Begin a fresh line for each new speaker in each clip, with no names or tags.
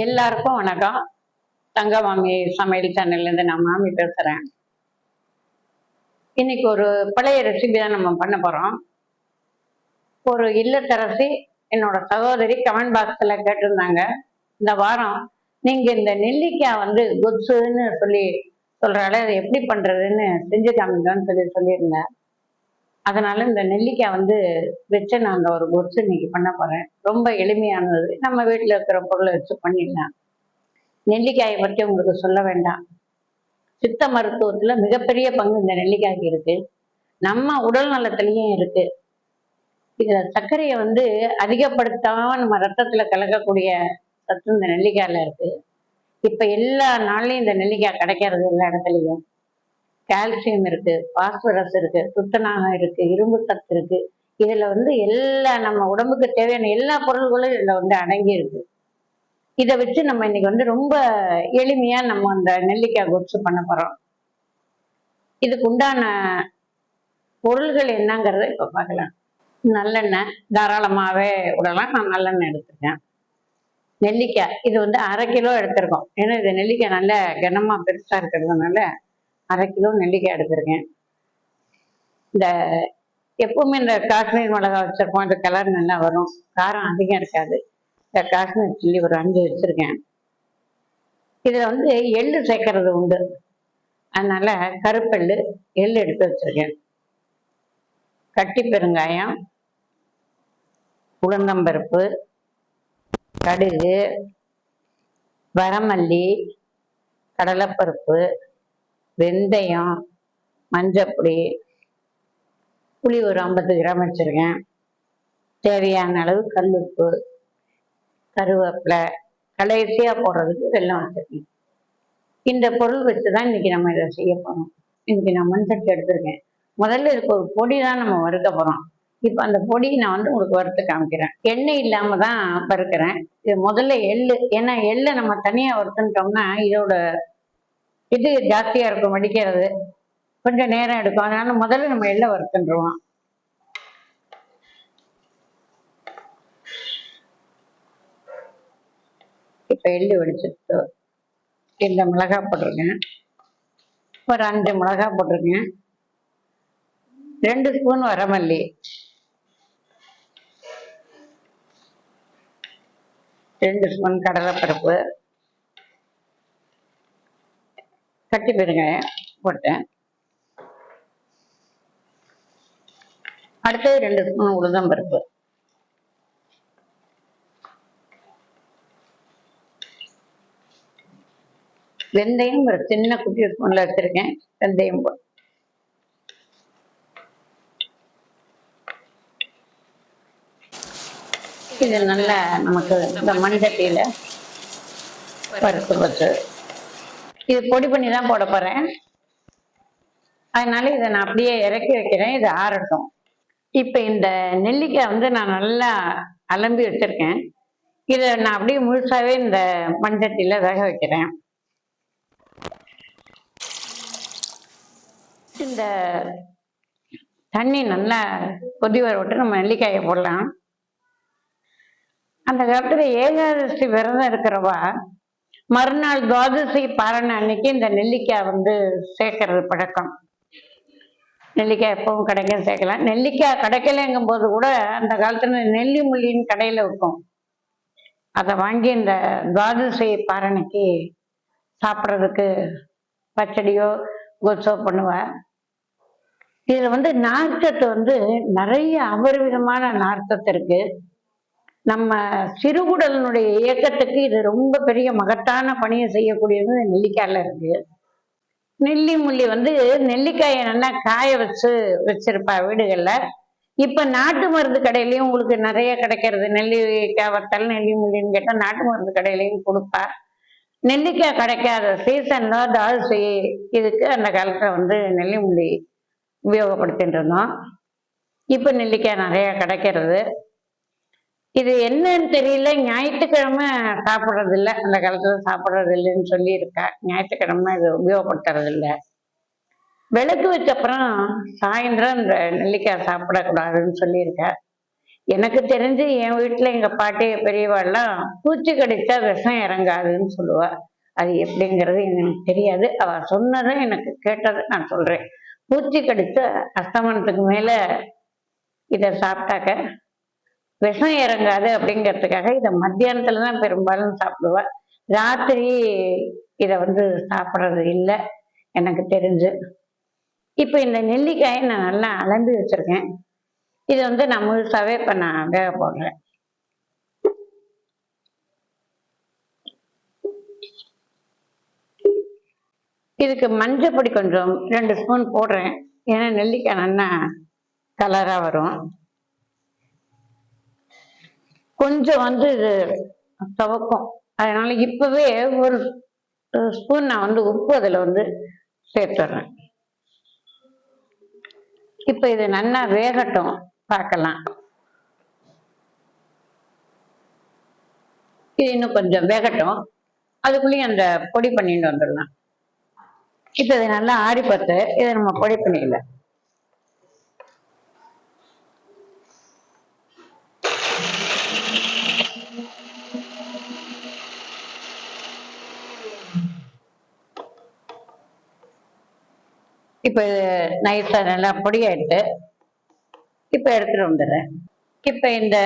எல்லாருக்கும் வணக்கம். தங்க மாமி சமையல் சேனல்ல இருந்து நான் மாமி பேசுறேன். இன்னைக்கு ஒரு பழைய ரெசிபி தான் நம்ம பண்ண போறோம். ஒரு இல்லத்தரசி என்னோட சகோதரி கமெண்ட் பாக்ஸ்ல கேட்டிருந்தாங்க. இந்த வாரம் நீங்க இந்த நெல்லிக்காய் வந்து கொத்துன்னு சொல்லி சொல்றால அதை எப்படி பண்றதுன்னு செஞ்சு காமிங்கன்னு சொல்லி சொல்லியிருந்தேன். அதனால இந்த நெல்லிக்காய் வந்து வச்சு நான் அந்த ஒரு கொத்து இன்னைக்கு பண்ண போறேன். ரொம்ப எளிமையானது. நம்ம வீட்டில் இருக்கிற பொருளை வச்சு பண்ணிடலாம். நெல்லிக்காயை பற்றி உங்களுக்கு சொல்ல வேண்டாம். சித்த மருத்துவத்தில் மிகப்பெரிய பங்கு இந்த நெல்லிக்காய்க்கு இருக்கு. நம்ம உடல் நலத்திலையும் இருக்கு. இதில் சர்க்கரையை வந்து அதிகப்படுத்தாம நம்ம ரத்தத்தில் கலக்கக்கூடிய சத்து இந்த நெல்லிக்காயில் இருக்கு. இப்போ எல்லா நாள்லையும் இந்த நெல்லிக்காய் கிடைக்கிறது எல்லா இடத்துலையும். கால்சியம் இருக்கு பாஸ்பரஸ் இருக்கு துத்தநாகம் இருக்கு இரும்பு சத்து இருக்கு. இதுல வந்து எல்லா நம்ம உடம்புக்கு தேவையான எல்லா பொருள்களும் இதுல வந்து அடங்கி இருக்கு இதை வச்சு நம்ம இன்னைக்கு வந்து ரொம்ப எளிமையா நம்ம அந்த நெல்லிக்காய் கொச்சு பண்ண போறோம். இதுக்கு உண்டான பொருள்கள் என்னங்கிறத இப்ப பார்க்கலாம். நல்லெண்ணெய் தாராளமாவே விடலாம். நான் நல்லெண்ணெய் எடுத்துருக்கேன். நெல்லிக்காய் இது வந்து அரை கிலோ எடுத்திருக்கோம். ஏன்னா இது நெல்லிக்காய் நல்ல கனமா பெருசா இருக்கிறதுனால அரை கிலோ நெல்லிக்காய் எடுத்திருக்கேன். இந்த எப்பவுமே இந்த காஷ்மீர் மிளகாய் வச்சிருப்போம் இந்த கலர் நல்லா வரும். காரம் அதிகம் இருக்காது. இந்த காஷ்மீர் சில்லி ஒரு அஞ்சு வச்சிருக்கேன். இதில் வந்து எள்ளு சேர்க்கறது உண்டு. அதனால கருப்பெள்ளு எள்ளு எடுத்து வச்சிருக்கேன். கட்டி பெருங்காயம் உளுந்தம்பருப்பு கடுகு வரமல்லி கடலைப்பருப்பு வெந்தயம் மஞ்சப்பொடி புளி ஒரு ஐம்பது கிராம் வச்சுருக்கேன். தேவையான அளவு கல்லுப்பு கருவேப்பிலை கடைசியாக போடுறதுக்கு வெள்ளம் வச்சுருக்கேன். இந்த பொருள் வச்சு தான் இன்றைக்கி நம்ம இதை செய்ய போகிறோம் இன்றைக்கி நான் மண் சட்டி எடுத்திருக்கேன். முதல்ல இருக்க ஒரு பொடி தான் நம்ம வறுக்க போகிறோம் இப்போ அந்த பொடி நான் வந்து உங்களுக்கு வறுத்து காமிக்கிறேன். எண்ணெய் இல்லாமல் தான் வறுக்கிறேன். இது முதல்ல எள்ளு. ஏன்னா எள்ளை நம்ம தனியாக வறுத்துட்டோம்னா இதோட இது ஜாஸ்தியா இருக்கும் வடிக்கிறது. கொஞ்சம் நேரம் எடுக்கும். அதனால முதல்ல நம்ம எள்ளை வறுத்துருவோம் இப்ப எள்ளு வடிச்சிட்டு இந்த மிளகாய் போட்டிருக்கேன். ஒரு அஞ்சு மிளகாய் போட்டிருக்கேன். ரெண்டு ஸ்பூன் வரமல்லி. ரெண்டு ஸ்பூன் கடலைப்பருப்பு. கட்டி பெருங்காயம் போட்டேன் அடுத்தது ரெண்டு ஸ்பூன் உளுந்தம்பருப்பு வெந்தயம் ஒரு சின்ன குட்டி ஸ்பூன்ல வச்சிருக்கேன் வெந்தயம் போட்டு இது நல்லா நமக்கு இந்த மண்சட்டியில பருப்பு வச்சு இது பொடி பண்ணி தான் போட போறேன். அதனால இதை நான் அப்படியே இறக்கி வைக்கிறேன். இது ஆறட்டும். இப்போ இந்த நெல்லிக்காய் வந்து நான் நல்லா அலம்பி வச்சிருக்கேன். இதை நான் அப்படியே முழுசாவே இந்த மண்சட்டியில வேக வைக்கிறேன். இந்த தண்ணி நல்லா கொதி வர விட்டு நம்ம நெல்லிக்காயை போடலாம். அந்த காலத்தில் ஏகாதசி விரதம் இருக்கிறவா மறுநாள் துவாதசி பாரண அன்னைக்கு இந்த நெல்லிக்காய் வந்து சேர்க்கறது பழக்கம். நெல்லிக்காய் எப்பவும் கிடைக்கும் சேர்க்கலாம் நெல்லிக்காய் கிடைக்கலங்கும் போது கூட அந்த காலத்துல நெல்லி முள்ளின்னு கடையில இருக்கும் அதை வாங்கி இந்த துவாதசி பாரணைக்கு சாப்பிட்றதுக்கு பச்சடியோ கொச்சோ பண்ணுவேன். இதுல வந்து நார்ச்சத்து வந்து நிறைய அபரிவிதமான நார்ச்சத்து இருக்கு. நம்ம சிறுகுடலினுடைய இயக்கத்துக்கு இது ரொம்ப பெரிய மகத்தான பணியை செய்யக்கூடியது நெல்லிக்காயில் இருக்கு. நெல்லி முள்ளி வந்து நெல்லிக்காயை நல்லா காய வச்சு வச்சிருப்பா வீடுகளில். இப்போ நாட்டு மருந்து கடையிலையும் உங்களுக்கு நிறைய கிடைக்கிறது. நெல்லிக்காய் வத்தல் நெல்லி முள்ளின்னு கேட்டால் நாட்டு மருந்து கடையிலையும் கொடுப்பா. நெல்லிக்காய் கிடைக்காத சீசனில் தால்சி இதுக்கு அந்த காலத்தில் வந்து நெல்லி முள்ளி உபயோகப்படுத்திட்டு இருந்தோம். இப்போ நெல்லிக்காய் நிறையா கிடைக்கிறது. இது என்னன்னு தெரியல. ஞாயிற்றுக்கிழமை சாப்பிட்றது இல்லை அந்த காலத்துல சாப்பிட்றது இல்லைன்னு சொல்லியிருக்கா. ஞாயிற்றுக்கிழமை இது உபயோகப்படுத்துறது இல்லை விளக்கு வச்ச அப்புறம் சாயந்தரம் இந்த நெல்லிக்காய் சாப்பிடக்கூடாதுன்னு சொல்லியிருக்கா. எனக்கு தெரிஞ்சு என் வீட்டில் எங்கள் பாட்டி பெரியவாள்லாம் பூச்சி கடிச்சா விஷம் இறங்காதுன்னு சொல்லுவாள் அது எப்படிங்கிறது எனக்கு தெரியாது. அவள் சொன்னதை எனக்கு கேட்டதை நான் சொல்கிறேன் பூச்சி கடிச்ச அஸ்தமனத்துக்கு மேலே இதை சாப்பிட்டாக்க விஷம் இறங்காது அப்படிங்கிறதுக்காக இதை மத்தியானத்துல தான் பெரும்பாலும் சாப்பிடுவேன் ராத்திரி இதை வந்து சாப்பிட்றது இல்லை எனக்கு தெரிஞ்சு. இப்போ இந்த நெல்லிக்காயை நான் நல்லா அலம்பி வச்சுருக்கேன். இது வந்து நான் முழுசாகவே இப்போ நான் வேக போடுறேன். இதுக்கு மஞ்சள் பொடி கொஞ்சம் ரெண்டு ஸ்பூன் போடுறேன். ஏன்னா நெல்லிக்காய் நல்லா கலராக வரும். கொஞ்சம் வந்து இது துவக்கும். அதனால இப்பவே ஒரு ஸ்பூன் நான் வந்து உப்பு அதில் வந்து சேர்த்துடுறேன் இப்போ இது நல்லா வேகட்டும் பார்க்கலாம். இது இன்னும் கொஞ்சம் வேகட்டும். அதுக்குள்ளேயும் அந்த பொடி பண்ணிட்டு வந்துடலாம். இப்போ இது நல்லா ஆடி பார்த்து இதை நம்ம பொடி பண்ணிக்கலாம் இப்போ நைஸாக நல்லா பொடியாயிட்டு இப்போ எடுத்துகிட்டு வந்துடுறேன். இப்போ இந்த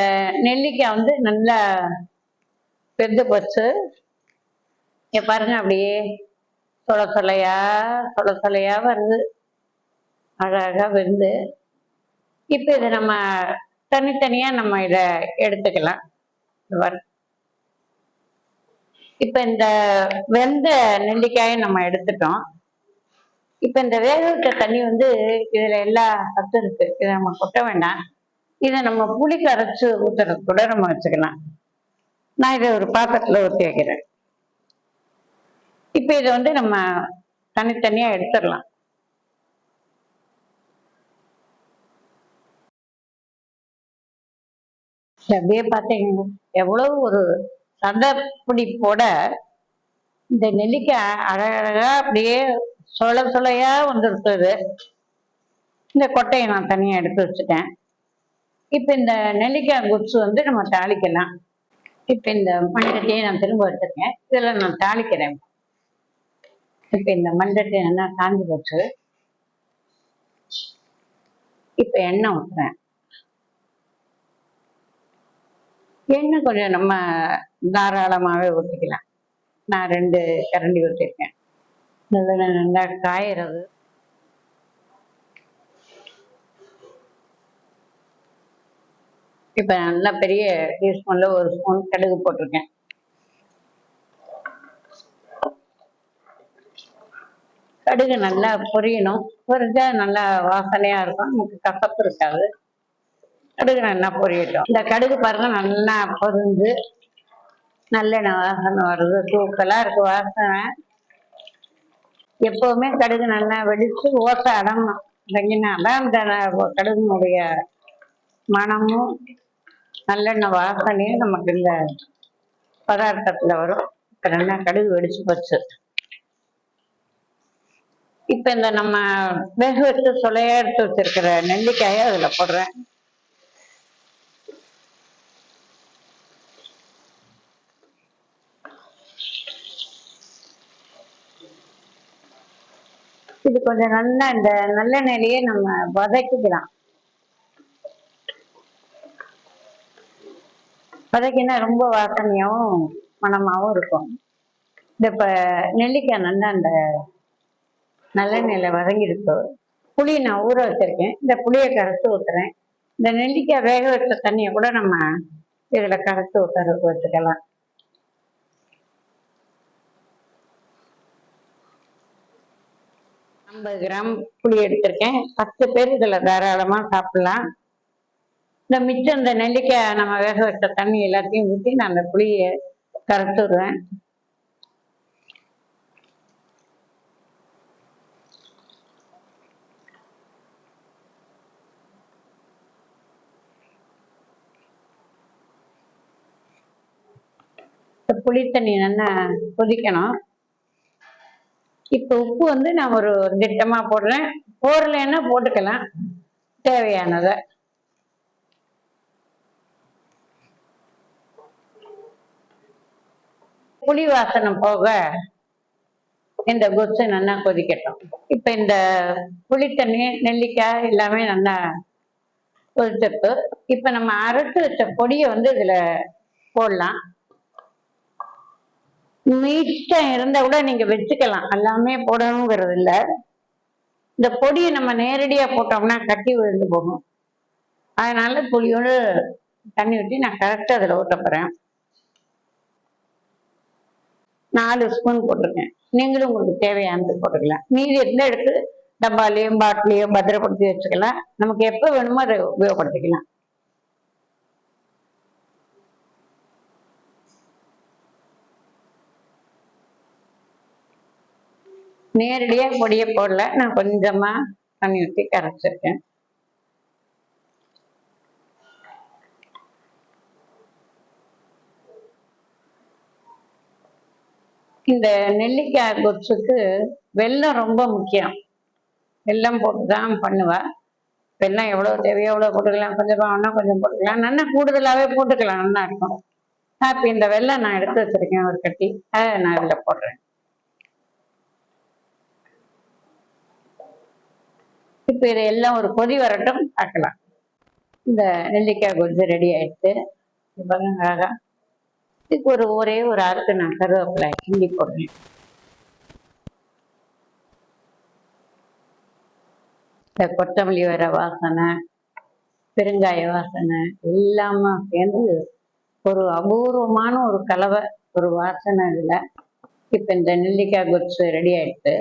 நெல்லிக்காய் வந்து நல்லா வெந்து போச்சு. இங்க பாருங்க அப்படியே சொல சொலையா சொல சொலையா வருது. அழகாக வெந்து. இப்போ இதை நம்ம தனித்தனியாக நம்ம இதை எடுத்துக்கலாம். இப்போ இந்த வெந்த நெல்லிக்காயை நம்ம எடுத்துட்டோம். இப்ப இந்த வேக வைத்த தண்ணி வந்து இதுல எல்லா சத்தும் இருக்கு. இதை நம்ம கொட்ட வேண்டாம். இதை நம்ம புளிக்கு அரைச்சு ஊத்துறது கூட நம்ம வச்சுக்கலாம். நான் இதை ஒரு பாத்திரத்துல ஊற்றி வைக்கிறேன். இப்ப இதை வந்து நம்ம தனித்தனியா எடுத்துடலாம். அப்படியே பார்த்தீங்கன்னா எவ்வளவு ஒரு சதப்பிடிப்போட இந்த நெல்லிக்காய் அழகழகா அப்படியே சொல சொலையா வந்துருக்குது இந்த கொட்டையை நான் தனியா எடுத்து வச்சுட்டேன். இப்போ இந்த நெல்லிக்காய் குச்சி வந்து நம்ம தாளிக்கலாம். இப்போ இந்த மண்சட்டியை நான் திரும்ப எடுத்துருக்கேன் இதில் நான் தாளிக்கிறேன். இப்போ இந்த மண்சட்டி நல்லா காஞ்சி போச்சு. இப்போ எண்ணெய் ஊற்றுறேன் எண்ணெய் கொஞ்சம் நம்ம தாராளமாகவே ஊற்றிக்கலாம் நான் ரெண்டு கரண்டி ஊற்றிருக்கேன் நல்லெண்ணெய் நல்லா காயறது. இப்ப நல்லா பெரிய டீஸ்பூன்ல ஒரு ஸ்பூன் கடுகு போட்டிருக்கேன். கடுகு நல்லா பொரியணும். பொரிஞ்சா நல்லா வாசனையா இருக்கும். நமக்கு கசப்பு இருக்காது. கடுகு நல்லா பொரியட்டும். இந்த கடுகு பாருங்க நல்லா பொரிஞ்சு நல்லெண்ணெய் வாசனை வருது. தூக்கலா இருக்கு வாசனை. எப்பவுமே கடுகு நல்லா வெடிச்சு ஓசை அடங்கணும் அடங்கினாதான் அந்த கடுகுனுடைய மனமும் நல்லெண்ணெய் வாசனையும் நமக்கு இந்த பதார்த்தத்துல வரும். இப்போ நல்லா கடுகு வெடிச்சு போச்சு. இப்ப இந்த நம்ம வேக வச்சு சுளையா எடுத்து வச்சிருக்கிற நெல்லிக்காயை அதுல போடுறேன். இது கொஞ்சம் நல்லா இந்த நல்லெண்ணெயிலேயே நம்ம வதக்கிக்கலாம். வதக்கினா ரொம்ப வாசனையாவும் மணமாவும் இருக்கும். இந்த இப்ப நெல்லிக்காய் நல்லா அந்த நல்லெண்ணெயில வதங்கிடுச்சு புளி நான் ஊற வச்சிருக்கேன். இந்த புளியை கரைச்சு ஊத்துறேன். இந்த நெல்லிக்காய் வேக வச்ச தண்ணியை கூட நம்ம இதுல கரைச்சி ஊத்துறதுக்கு வச்சுக்கலாம். ஐம்பது கிராம் புளி எடுத்திருக்கேன். பத்து பேர் இதுல தாராளமா சாப்பிடலாம். இந்த மிச்சம் இந்த நெல்லிக்காய் நம்ம வேக வச்ச தண்ணி எல்லாத்தையும் ஊற்றி நான் அந்த புளியை கரைச்சு விடுவேன். புளி தண்ணி நல்லா கொதிக்கணும். இப்போ உப்பு வந்து நான் ஒரு திட்டமா போடுறேன். போடலைன்னா போட்டுக்கலாம். தேவையானத. புளி வாசனம் போக இந்த கொசு நல்லா கொதிக்கட்டும். இப்போ இந்த புளித்தண்ணி நெல்லிக்காய் எல்லாமே நல்லா கொதிச்சப்பு இப்போ நம்ம அரைச்சி வச்ச பொடியை வந்து இதில் போடலாம். மீட்டம் இருந்தா கூட நீங்க வச்சுக்கலாம். எல்லாமே போடணுங்கிறது இல்ல இந்த பொடியை நம்ம நேரடியா போட்டோம்னா கட்டி விழுந்து போகும். அதனால புளியோடு தண்ணி ஊற்றி நான் கரெக்டாக அதில் ஊற்ற போகிறேன் நாலு ஸ்பூன் போட்டிருக்கேன். நீங்களும் உங்களுக்கு தேவையானது போட்டுக்கலாம். மீதி இருந்தால் எடுத்து டப்பாலையும் பாட்டிலையும் பத்திரப்படுத்தி வச்சுக்கலாம். நமக்கு எப்போ வேணுமோ அதை உபயோகப்படுத்திக்கலாம். நேரடியாக பொடியை போடல. நான் கொஞ்சமாக தண்ணி ஊற்றி கரைச்சிருக்கேன். இந்த நெல்லிக்காய் கொச்சுக்கு வெள்ளம் ரொம்ப முக்கியம். வெள்ளம் போட்டு தான் பண்ணுவேன் வெள்ளம் எவ்வளோ தேவையோ எவ்வளோ போட்டுக்கலாம். கொஞ்சம் வேணா கொஞ்சம் போட்டுக்கலாம். நல்லா கூடுதலாகவே போட்டுக்கலாம். நல்லா இருக்கும். இப்போ இந்த வெள்ளம் நான் எடுத்து வச்சிருக்கேன் ஒரு கட்டி. அதை நான் இதில் போடுறேன். இப்போ இதை எல்லாம் ஒரு கொதி வரட்டும். பார்க்கலாம் இந்த நெல்லிக்காய் கொஞ்சம் ரெடி ஆயிடுச்சு. அழகா. இதுக்கு ஒரு ஒரே ஒரு அறுத்து நான் கருவேப்பிலை கிண்டி போடுறேன். இந்த கொத்தமல்லி வர வாசனை பெருங்காய வாசனை எல்லாமே சேர்ந்து ஒரு அபூர்வமான ஒரு கலவை ஒரு வாசனை இதில். இப்போ இந்த நெல்லிக்காய் கொச்சு ரெடி ஆயிடுச்சு.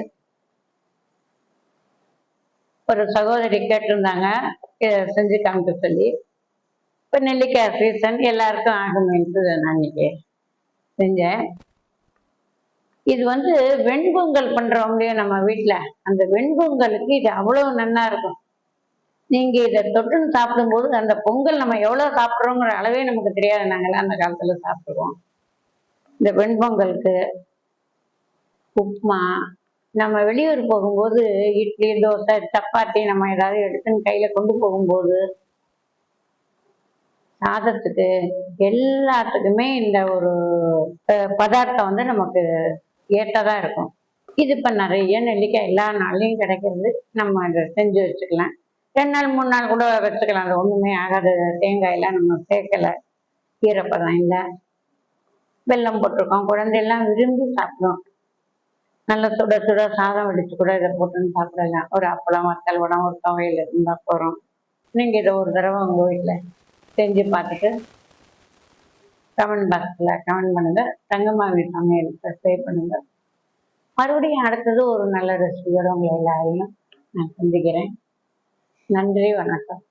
ஒரு சகோதரி கேட்டிருந்தாங்க. இதை செஞ்சு காமிக்க சொல்லி. இப்போ நெல்லிக்காய் சீசன் எல்லாருக்கும் ஆகுமேன்ட்டு நான் இன்னைக்கு செஞ்சேன். இது வந்து வெண்பொங்கல் பண்றவங்க நம்ம வீட்டில் அந்த வெண்பொங்கலுக்கு இது அவ்வளோ நல்லா இருக்கும். நீங்கள் இதை தொட்டுன்னு சாப்பிடும்போது அந்த பொங்கல் நம்ம எவ்வளோ சாப்பிட்றோங்கிற அளவே நமக்கு தெரியாது. நாங்களாம் அந்த காலத்தில் சாப்பிடுவோம். இந்த வெண்பொங்கலுக்கு உப்புமா நம்ம வெளியூர் போகும்போது இட்லி தோசை சப்பாத்தி நம்ம ஏதாவது எடுத்துன்னு கையில கொண்டு போகும்போது சாதத்துக்கு எல்லாத்துக்குமே இந்த ஒரு பதார்த்தம் வந்து நமக்கு ஏற்றதா இருக்கும். இது இப்போ நிறைய நெல்லிக்காய் எல்லா நாள்லையும் கிடைக்கிறது. நம்ம அதை செஞ்சு வச்சுக்கலாம். ரெண்டு நாள் மூணு நாள் கூட வச்சுக்கலாம். அது ஒன்றுமே ஆகாது. தேங்காயெல்லாம் நம்ம சேர்க்கலை. ஈரப்பதம் இல்லை. வெல்லம் போட்டிருக்கோம். குழந்தையெல்லாம் விரும்பி சாப்பிடும். நல்ல சுட சுட சாதம் வடிச்சு கூட இதை போட்டுன்னு சாப்பிடலாம். ஒரு அப்பளம் வத்தல் உடம்பு ஒரு துவையல் இருந்தால் போகிறோம் நீங்கள் இதை ஒரு தடவை உங்கள் வீட்டில் செஞ்சு பார்த்துட்டு கமெண்ட் பாக்ஸில் கமெண்ட் பண்ணுங்க. தங்கமாவி சமையல் சப்ஸ்கிரைப் பண்ணுங்க. மறுபடியும் அடுத்தது ஒரு நல்ல ரெசிபியோட உங்களை எல்லாரையும் நான் சந்திக்கிறேன். நன்றி வணக்கம்.